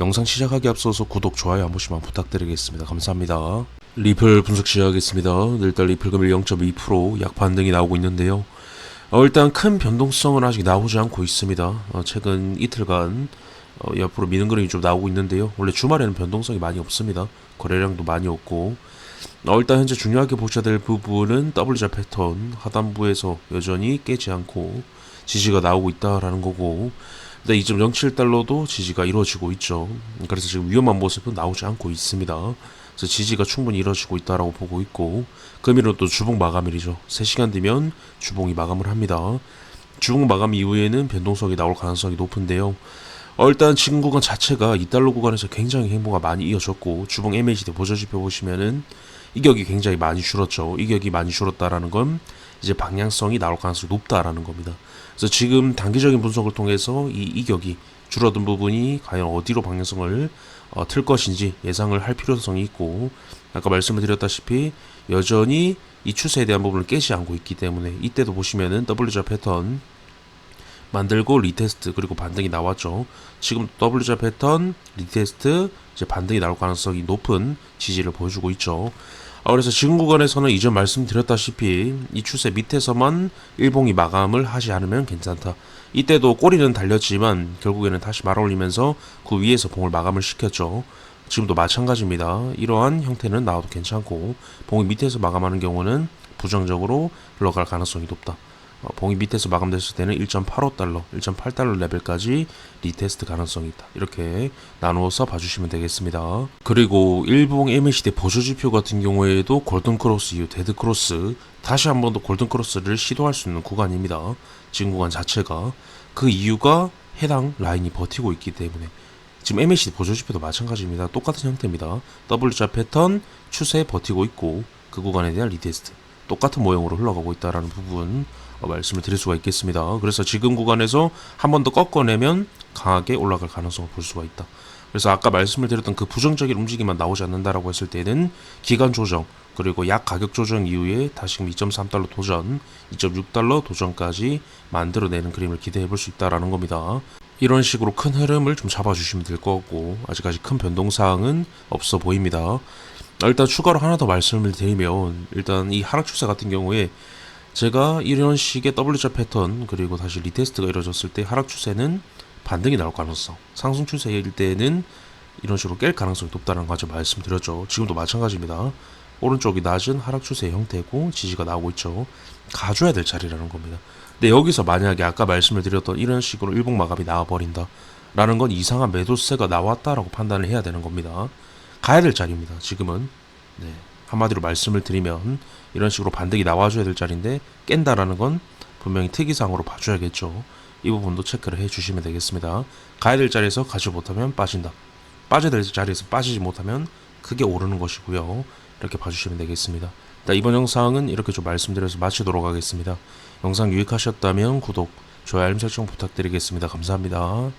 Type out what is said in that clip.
영상 시작하기 앞서서 구독, 좋아요 한 번씩만 부탁드리겠습니다. 감사합니다. 리플 분석 시작하겠습니다. 일단 리플 금일 0.2%약 반등이 나오고 있는데요. 어, 일단 큰 변동성은 아직 나오지 않고 있습니다. 어, 최근 이틀간 어, 옆으로 미는 그림이 좀 나오고 있는데요. 원래 주말에는 변동성이 많이 없습니다. 거래량도 많이 없고 어, 일단 현재 중요하게 보셔야 될 부분은 W자 패턴 하단부에서 여전히 깨지 않고 지지가 나오고 있다라는 거고 일단 2.07달러도 지지가 이루어지고 있죠. 그래서 지금 위험한 모습은 나오지 않고 있습니다. 그래서 지지가 충분히 이루어지고 있다라고 보고 있고 금일은 또 주봉 마감일이죠. 3시간 뒤면 주봉이 마감을 합니다. 주봉 마감 이후에는 변동성이 나올 가능성이 높은데요. 어, 일단 지금 구간 자체가 2달러 구간에서 굉장히 행보가 많이 이어졌고 주봉 MACD 보조지표 보시면은 이격이 굉장히 많이 줄었죠. 이격이 많이 줄었다라는 건 이제 방향성이 나올 가능성이 높다라는 겁니다. 그래서 지금 단기적인 분석을 통해서 이 이격이 줄어든 부분이 과연 어디로 방향성을 어, 틀 것인지 예상을 할 필요성이 있고 아까 말씀을 드렸다시피 여전히 이 추세에 대한 부분을 깨지 않고 있기 때문에 이때도 보시면은 W자 패턴 만들고 리테스트 그리고 반등이 나왔죠. 지금 W자 패턴 리테스트 이제 반등이 나올 가능성이 높은 지지를 보여주고 있죠. 아, 그래서 지금 구간에서는 이전 말씀드렸다시피 이 추세 밑에서만 일봉이 마감을 하지 않으면 괜찮다. 이때도 꼬리는 달렸지만 결국에는 다시 말아올리면서 그 위에서 봉을 마감을 시켰죠. 지금도 마찬가지입니다. 이러한 형태는 나와도 괜찮고 봉이 밑에서 마감하는 경우는 부정적으로 흘러갈 가능성이 높다. 어, 봉이 밑에서 마감됐을 때는 1.85달러, 1.8달러 레벨까지 리테스트 가능성이 있다. 이렇게 나누어서 봐주시면 되겠습니다. 그리고 일봉 MACD 보조지표 같은 경우에도 골든크로스 이후 데드크로스 다시 한 번 더 골든크로스를 시도할 수 있는 구간입니다. 지금 구간 자체가 그 이유가 해당 라인이 버티고 있기 때문에 지금 MACD 보조지표도 마찬가지입니다. 똑같은 형태입니다. W자 패턴 추세에 버티고 있고 그 구간에 대한 리테스트 똑같은 모형으로 흘러가고 있다라는 부분 어, 말씀을 드릴 수가 있겠습니다. 그래서 지금 구간에서 한 번 더 꺾어내면 강하게 올라갈 가능성을 볼 수가 있다. 그래서 아까 말씀을 드렸던 그 부정적인 움직임만 나오지 않는다라고 했을 때는 기간 조정 그리고 약 가격 조정 이후에 다시금 2.3달러 도전, 2.6달러 도전까지 만들어내는 그림을 기대해 볼 수 있다라는 겁니다. 이런 식으로 큰 흐름을 좀 잡아주시면 될 것 같고 아직까지 큰 변동 사항은 없어 보입니다. 아, 일단 추가로 하나 더 말씀을 드리면 일단 이 하락 추세 같은 경우에 제가 이런 식의 W자 패턴 그리고 다시 리테스트가 이루어졌을 때 하락 추세는 반등이 나올 가능성 상승 추세일 때는 이런 식으로 깰 가능성이 높다는 거 아까 말씀드렸죠. 지금도 마찬가지입니다. 오른쪽이 낮은 하락 추세 형태고 지지가 나오고 있죠. 가져야 될 자리라는 겁니다. 근데 여기서 만약에 아까 말씀을 드렸던 이런 식으로 일봉 마감이 나와버린다 라는 건 이상한 매도세가 나왔다라고 판단을 해야 되는 겁니다. 가야 될 자리입니다 지금은. 네. 한마디로 말씀을 드리면 이런 식으로 반등이 나와줘야 될 자리인데 깬다라는 건 분명히 특이상으로 봐줘야겠죠. 이 부분도 체크를 해주시면 되겠습니다. 가야 될 자리에서 가지 못하면 빠진다. 빠져야 될 자리에서 빠지지 못하면 크게 오르는 것이고요. 이렇게 봐주시면 되겠습니다. 자, 이번 영상은 이렇게 좀 말씀드려서 마치도록 하겠습니다. 영상 유익하셨다면 구독, 좋아요, 알림 설정 부탁드리겠습니다. 감사합니다.